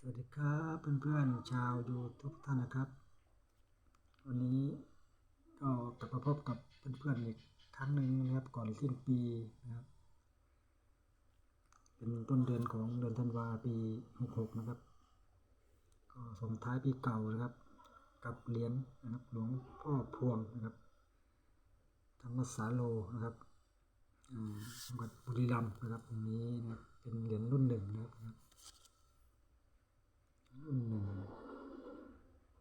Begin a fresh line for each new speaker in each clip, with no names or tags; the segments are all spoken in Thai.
สวัสดีครับเพื่อนๆชาวยูทุกท่านนะครับ วันนี้ก็กลับมาพบกับเพื่อนๆอีกครั้งหนึ่งนะครับก่อนสิ้นปีนะครับ เป็นต้นเดือนของเดือนธันวาปี66นะครับ ก็ส่งท้ายปีเก่านะครับ กับเหรียญนะครับหลวงพ่อพวงนะครับธรรมสาโลนะครับจังหวัดบุรีรัมย์นะครับตรงนี้นะครับเป็นเหรียญรุ่นหนึ่งนะครับ รุ่นหนึ่ง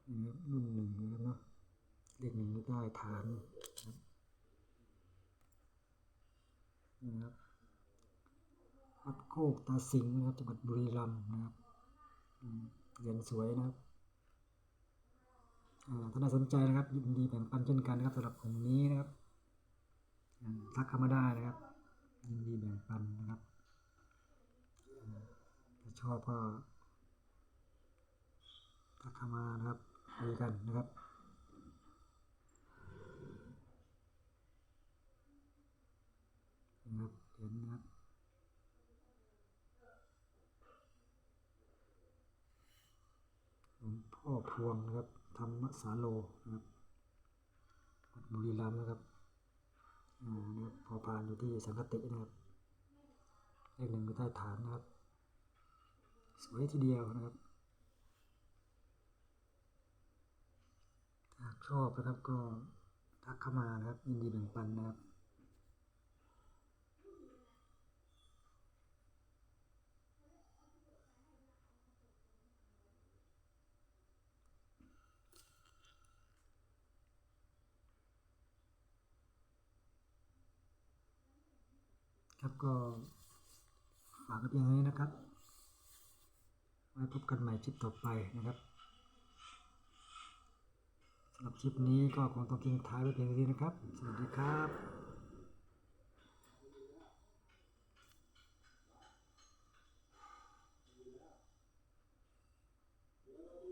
นี่ครับรุ่ นึ่งนะครับเนาะเลขหนึ่งได้ฐานนะครับนี่นะครับวัดโคกตาสิงห์นะครับจังหวัดบุรีรัมย์นะครับเหรียญสวยนะครับถ้าน่าสนใจนะครับยินดีแบ่งปันเช่นกันนะครับสำหรับองนี้นะครับทักเข้ามาได้นะครับ ยินดีแบ่งปันนะครับถ้าชอบก็ทักเข้ามานะครับ คุยกันนะครับนะครับเห็นนะครับหลวงพ่อพวงนะครับธรรมสาโลนะครับบุรีรัมย์นะครับอ่านะครับพอพานอยู่ที่สังกตินะครับเลขหนึ่งอยู่ใต้ฐานนะครับ สวยทีเดียวนะครับ ชอบนะครับก็ทักเข้ามานะครับยินดีแบ่งปันนะครับครับก็ฝากไว้เพียงนี้นะครับ ไว้พบกันใหม่คลิปต่อไปนะครับ คลิปนี้ก็คงต้องทิ้งท้ายไว้เพียงเท่านี้นะครับ สวัสดีครับ